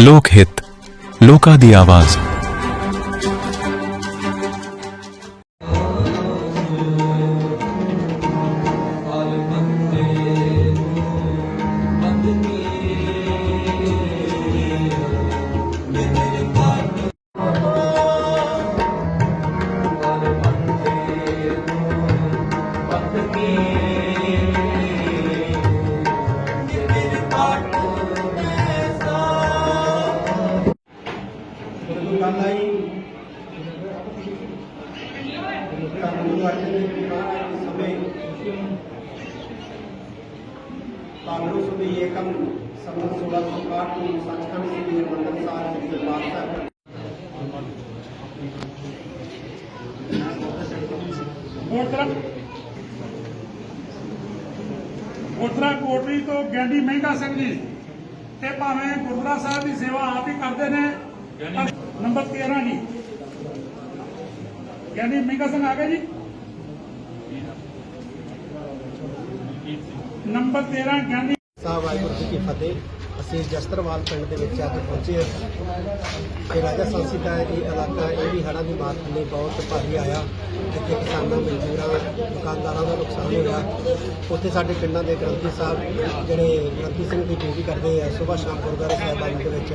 ਲੋਕ ਹਿੱਤ ਲੋਕਾਂ ਦੀ ਆਵਾਜ਼। ਜਦੋਂ ਗੱਲ ਆਈ ਤਾਂ ਮੈਨੂੰ ਅੱਜ ਦੇ ਮਹਾਰਾਜ ਦੇ ਸਮੇਂ ਪਾਲੋ ਸੁਦੀ ਏਕਮ ਸੰਮਤ 1661 ਨੂੰ ਸੱਚਖੰਡ ਸ੍ਰੀ ਹਰਿਮੰਦਰ ਸਾਹਿਬ ਜੀ ਦੇ ਦਰਬਾਰ ਕੋਟਰਾ ਕੋਟਰਾ ਕੋਟਰੀ ਤੋਂ ਗੈਂਡੀ ਮਹਿੰਗਾ ਸਿੰਘ ਜੀ। ਤੇ ਭਾਵੇਂ ਗੁਰਦੁਆਰਾ ਸਾਹਿਬ ਦੀ ਸੇਵਾ ਆਪ ਹੀ ਕਰਦੇ ਨੇ ਨੰਬਰ 13 ਜੀ। ਗੈਂਡੀ ਮਹਿੰਗਾ ਸਿੰਘ ਆ ਗਏ ਜੀ। ਨੰਬਰ 13 ਗੈਂਡੀ ਸਾਹਿਬ, ਵਾਹਿਗੁਰੂ ਜੀ ਕੀ ਫਤਿਹ। ਅਸੀਂ ਜਸਤਰਵਾਲ ਪਿੰਡ ਦੇ ਵਿੱਚ ਅੱਜ ਪਹੁੰਚੇ ਹਾਂ। ਤੇ ਰਾਜਾ ਸੰਸੀ ਦਾ ਇਹ ਇਲਾਕਾ, ਇਹ ਵੀ ਹੜ੍ਹਾਂ ਦੀ ਮਾਰ ਥੱਲੇ ਬਹੁਤ ਭਾਰੀ ਆਇਆ। ਜਿੱਥੇ ਕਿਸਾਨਾਂ, ਮਜ਼ਦੂਰਾਂ, ਦੁਕਾਨਦਾਰਾਂ ਦਾ ਨੁਕਸਾਨ ਹੋਇਆ। ਉੱਥੇ ਸਾਡੇ ਪਿੰਡਾਂ ਦੇ ਗ੍ਰੰਥੀ ਸਾਹਿਬ ਜਿਹੜੇ ਗ੍ਰੰਥੀ ਸਿੰਘ ਦੀ ਡਿਊਟੀ ਕਰਦੇ ਆ ਸਵੇਰ ਸ਼ਾਮ ਗੁਰਦੁਆਰਾ ਸਾਹਿਬਾਨ ਦੇ ਵਿੱਚ,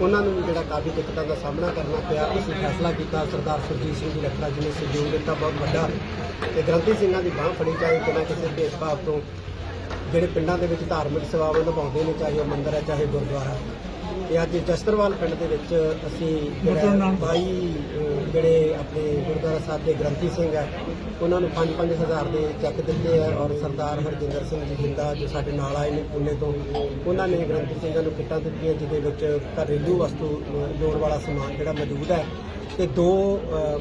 ਉਹਨਾਂ ਨੂੰ ਵੀ ਜਿਹੜਾ ਕਾਫੀ ਦਿੱਕਤਾਂ ਦਾ ਸਾਹਮਣਾ ਕਰਨਾ ਪਿਆ। ਅਸੀਂ ਫੈਸਲਾ ਕੀਤਾ, ਸਰਦਾਰ ਸੁਰਜੀਤ ਸਿੰਘ ਜੀ ਰੱਖੜਾ ਜੀ ਨੇ ਸਹਿਯੋਗ ਦਿੱਤਾ, ਬਹੁਤ ਵੱਡਾ। ਤੇ ਗ੍ਰੰਥੀ ਸਿੰਘਾਂ ਦੀ ਬਾਹ ਫੜੀ ਜਾਏ ਬਿਨਾਂ ਕਿਸੇ ਭੇਦਭਾਵ ਤੋਂ ਜਿਹੜੇ ਪਿੰਡਾਂ ਦੇ ਵਿੱਚ ਧਾਰਮਿਕ ਸੇਵਾਵਾਂ ਨਿਭਾਉਂਦੇ ਨੇ ਚਾਹੇ ਉਹ ਮੰਦਿਰ ਹੈ ਚਾਹੇ ਗੁਰਦੁਆਰਾ ਤੇ ਅੱਜ ਜਸਤਰਵਾਲ ਪਿੰਡ ਦੇ ਵਿੱਚ ਅਸੀਂ ਜਿਹੜਾ ਨਾਨਕ। 22 ਅਹ, ਜਿਹੜੇ ਆਪਣੇ ਗੁਰਦੁਆਰਾ ਸਾਹਿਬ ਦੇ ਗ੍ਰੰਥੀ ਸਿੰਘ ਹੈ ਉਹਨਾਂ ਨੂੰ 5-5 ਹਜ਼ਾਰ ਦੇ ਚੈੱਕ ਦਿੱਤੇ ਆ ਔਰ ਸਰਦਾਰ ਹਰਜਿੰਦਰ ਸਿੰਘ ਜੀ ਜਿੰਦਾ ਜੋ ਸਾਡੇ ਨਾਲ ਆਏ ਨੇ ਪੁਣੇ ਤੋਂ ਉਹਨਾਂ ਨੇ ਗ੍ਰੰਥੀ ਸਿੰਘਾਂ ਨੂੰ ਕਿੱਟਾਂ ਦਿੱਤੀਆਂ ਜਿਹਦੇ ਵਿੱਚ ਘਰੇਲੂ ਵਸਤੂ ਲੋੜ ਵਾਲਾ ਸਮਾਨ ਜਿਹੜਾ ਮੌਜੂਦ ਹੈ ਤੇ ਦੋ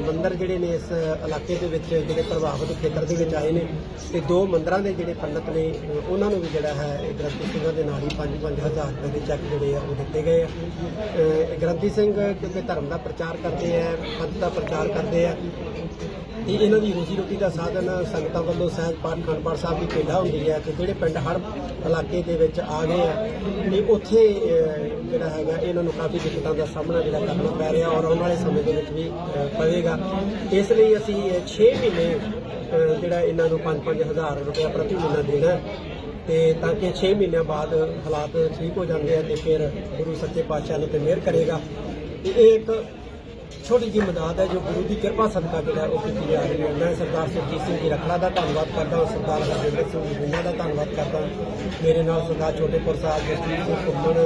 ਮੰਦਰ ਜਿਹੜੇ ਨੇ ਇਸ ਇਲਾਕੇ ਦੇ ਵਿੱਚ, ਜਿਹੜੇ ਪ੍ਰਭਾਵਿਤ ਖੇਤਰ ਦੇ ਵਿੱਚ ਆਏ ਨੇ ਤੇ ਦੋ ਮੰਦਰਾਂ ਦੇ ਜਿਹੜੇ ਪੰਡਤ ਨੇ, ਉਹਨਾਂ ਨੂੰ ਵੀ ਜਿਹੜਾ ਹੈ, ਇਹ ਗ੍ਰੰਥੀ ਸਿੰਘਾਂ ਦੇ ਨਾਲ ਹੀ 5-5 ਹਜ਼ਾਰ ਰੁਪਏ ਦੇ ਚੈੱਕ ਜਿਹੜੇ ਆ, ਉਹ ਦਿੱਤੇ ਗਏ ਆ। ਗ੍ਰੰਥੀ ਸਿੰਘ ਕਿਉਂਕਿ ਧਰਮ ਦਾ ਪ੍ਰਚਾਰ ਕਰਦੇ ਆ, ਪੰਥ ਦਾ ਪ੍ਰਚਾਰ ਕਰਦੇ ਆ, ਤੇ ਇਹਨਾਂ ਦੀ ਰੋਜ਼ੀ ਰੋਟੀ ਦਾ ਸਾਧਨ ਸੰਗਤਾਂ ਵੱਲੋਂ ਸਹਿਜ ਪਾਠ ਖੰਡ ਸਾਹਿਬ ਦੀ ਭੇਡਾ ਹੁੰਦੀ ਹੈ ਤੇ ਜਿਹੜੇ ਪਿੰਡ ਹਰ ਇਲਾਕੇ ਦੇ ਵਿੱਚ ਆ ਗਏ ਆ, ਤੇ ਉੱਥੇ ਅਹ, ਇਹਨਾਂ ਨੂੰ ਕਾਫੀ ਦਿੱਕਤਾਂ ਦਾ ਸਾਹਮਣਾ ਜਿਹੜਾ ਕਰਨਾ ਪੈ ਰਿਹਾ ਔਰ ਆਉਣ ਵਾਲੇ ਸਮੇਂ ਦੇ ਵਿੱਚ ਵੀ ਪਵੇਗਾ। ਇਸ ਲਈ ਅਸੀਂ 6 ਮਹੀਨੇ ਜਿਹੜਾ ਇਹਨਾਂ ਨੂੰ 5-5 ਹਜ਼ਾਰ ਰੁਪਏ ਪ੍ਰਤੀ ਮਹੀਨਾ ਦੇਣਾ ਹੈ। ਤੇ ਤਾਂ ਕਿ 6 ਮਹੀਨਿਆਂ ਬਾਅਦ ਹਾਲਾਤ ਠੀਕ ਹੋ ਜਾਂਦੇ ਆ ਤੇ ਫਿਰ ਗੁਰੂ ਸੱਚੇ ਪਾਤਸ਼ਾਹ ਨੇ ਤੇ ਮਿਹਰ ਕਰੇਗਾ। ਤੇ ਇਹ ਇੱਕ ਛੋਟੀ ਜਿਹੀ ਮਦਦ ਹੈ ਜੋ ਗੁਰੂ ਦੀ ਕਿਰਪਾ ਸਦਕਾ ਜਿਹੜਾ ਉਹ ਕੀਤੀ ਜਾ ਰਹੀ ਹੈ। ਮੈਂ ਸਰਦਾਰ ਸੁਰਜੀਤ ਸਿੰਘ ਜੀ ਰਖੜਾ ਦਾ ਧੰਨਵਾਦ ਕਰਦਾ ਹਾਂ। ਸਰਦਾਰ ਹਰਜਿੰਦਰ ਸਿੰਘ ਜੀ ਬਿੰਦਾ ਦਾ ਧੰਨਵਾਦ ਕਰਦਾ ਮੇਰੇ ਨਾਲ ਸਰਦਾਰ ਛੋਟੇਪੁਰ ਸਾਹਿਬ ਜਸਜੀਤ ਸਿੰਘ ਘੁੰਮਣ,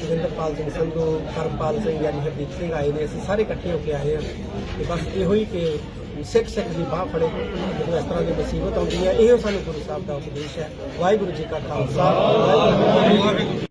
ਸੁਰਿੰਦਰਪਾਲ ਸਿੰਘ ਸੰਧੂ ਕਰਮਪਾਲ ਸਿੰਘ ਯਾਨੀ ਹਰਦੀਪ ਸਿੰਘ ਆਏ ਨੇ। ਅਸੀਂ ਸਾਰੇ ਇਕੱਠੇ ਹੋ ਕੇ ਆਏ ਹਾਂ ਤੇ ਬਸ ਇਹੋ ਹੀ ਕਿ ਸਿੱਖ ਸਿੱਖ ਦੀ ਬਾਹ ਫੜੇ, ਜਦੋਂ ਇਸ ਤਰ੍ਹਾਂ ਦੀ ਮੁਸੀਬਤ ਆਉਂਦੀ ਹੈ, ਇਹੋ ਸਾਨੂੰ ਗੁਰੂ ਸਾਹਿਬ ਦਾ ਉਪਦੇਸ਼ ਹੈ। ਵਾਹਿਗੁਰੂ ਜੀ ਕਾ ਖਾਲਸਾ, ਵਾਹਿਗੁਰੂ ਜੀ ਕੀ ਫਤਿਹ।